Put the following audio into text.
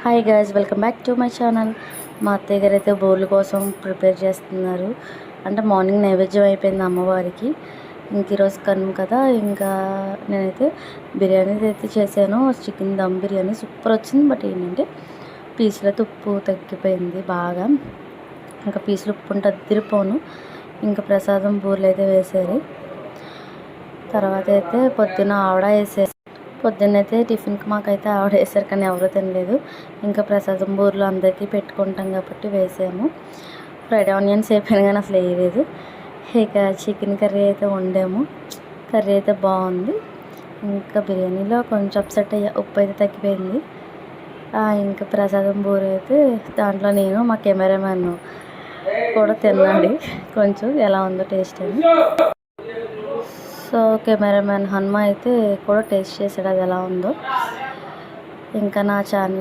Hi guys welcome back to my channel మా అత్తయ్య గారు అయితే బోర్లు కోసం ప్రిపేర్ చేస్తున్నారు. అంటే మార్నింగ్ నైవేద్యం అయిపోయింది అమ్మవారికి. ఇంక ఈరోజు కనుమ కదా ఇంకా నేనైతే బిర్యానీ అయితే చేశాను. చికెన్ దమ్ బిర్యానీ సూపర్ వచ్చింది బట్ ఏంటంటే పీసులతో ఉప్పు తగ్గిపోయింది బాగా. ఇంకా పీసులు ఉప్పు ఉంటే అద్దరిపోను. ఇంకా ప్రసాదం బూరెలు అయితే వేసారు తర్వాత అయితే పొద్దున ఆవిడ వేసేసి పొద్దున్నైతే టిఫిన్కి మాకైతే ఆవిడ వేసారు కానీ ఎవరూ తినలేదు. ఇంకా ప్రసాదం బూరెలు అందరికీ పెట్టుకుంటాం కాబట్టి వేసాము. ఫ్రైడ్ ఆనియన్స్ అయిపోయిన కానీ అసలు వేయలేదు. ఇక చికెన్ కర్రీ అయితే వండాము. కర్రీ అయితే బాగుంది. ఇంకా బిర్యానీలో కొంచెం అప్సెట్ అయ్యా ఉప్పు అయితే తగ్గిపోయింది. ఇంకా ప్రసాదం బూర అయితే దాంట్లో నేను మా కెమెరామ్యాన్ కూడా తిన్నాడు. కొంచెం ఎలా ఉందో టేస్ట్ అని. సో కెమెరామ్యాన్ హనుమ అయితే కూడా టేస్ట్ చేశాడు అది ఎలా ఉందో. ఇంకా నా ఛానల్